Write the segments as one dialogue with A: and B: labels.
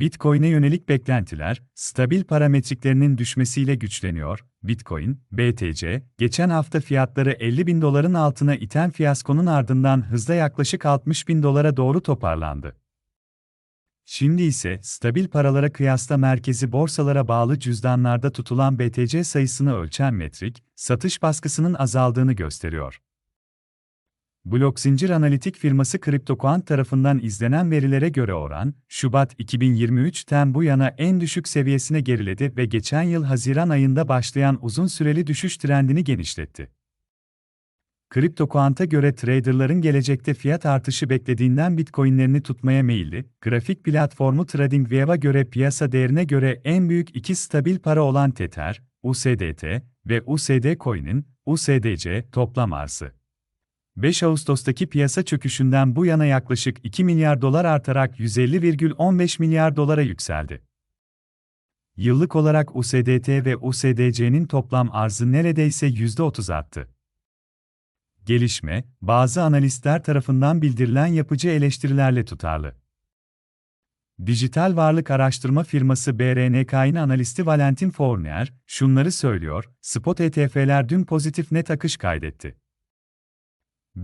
A: Bitcoin'e yönelik beklentiler, stabil parametriklerinin düşmesiyle güçleniyor. Bitcoin, BTC, geçen hafta fiyatları 50 bin doların altına iten fiyaskonun ardından hızla yaklaşık 60 bin dolara doğru toparlandı. Şimdi ise stabil paralara kıyasla merkezi borsalara bağlı cüzdanlarda tutulan BTC sayısını ölçen metrik, satış baskısının azaldığını gösteriyor. Blok zincir analitik firması CryptoQuant tarafından izlenen verilere göre oran, Şubat 2023'ten bu yana en düşük seviyesine geriledi ve geçen yıl Haziran ayında başlayan uzun süreli düşüş trendini genişletti. CryptoQuant'a göre traderların gelecekte fiyat artışı beklediğinden Bitcoin'lerini tutmaya meyilli, grafik platformu TradingView'a göre piyasa değerine göre en büyük iki stabil para olan Tether, USDT ve USD Coin'in, USDC, toplam arzı. 5 Ağustos'taki piyasa çöküşünden bu yana yaklaşık 2 milyar dolar artarak 150,15 milyar dolara yükseldi. Yıllık olarak USDT ve USDC'nin toplam arzı neredeyse %30 arttı. Gelişme, bazı analistler tarafından bildirilen yapıcı eleştirilerle tutarlı. Dijital varlık araştırma firması BRNK'in analisti Valentin Fournier, şunları söylüyor, spot ETF'ler dün pozitif net akış kaydetti.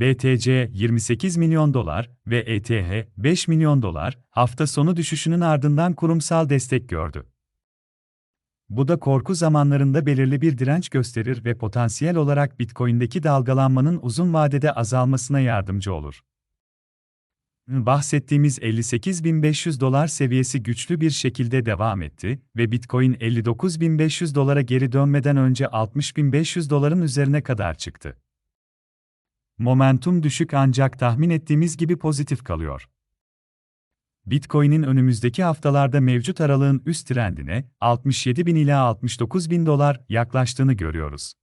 A: BTC 28 milyon dolar ve ETH 5 milyon dolar hafta sonu düşüşünün ardından kurumsal destek gördü. Bu da korku zamanlarında belirli bir direnç gösterir ve potansiyel olarak Bitcoin'deki dalgalanmanın uzun vadede azalmasına yardımcı olur. Bahsettiğimiz 58.500 dolar seviyesi güçlü bir şekilde devam etti ve Bitcoin 59.500 dolara geri dönmeden önce 60.500 doların üzerine kadar çıktı. Momentum düşük ancak tahmin ettiğimiz gibi pozitif kalıyor. Bitcoin'in önümüzdeki haftalarda mevcut aralığın üst trendine 67 bin ila 69 bin dolar yaklaştığını görüyoruz.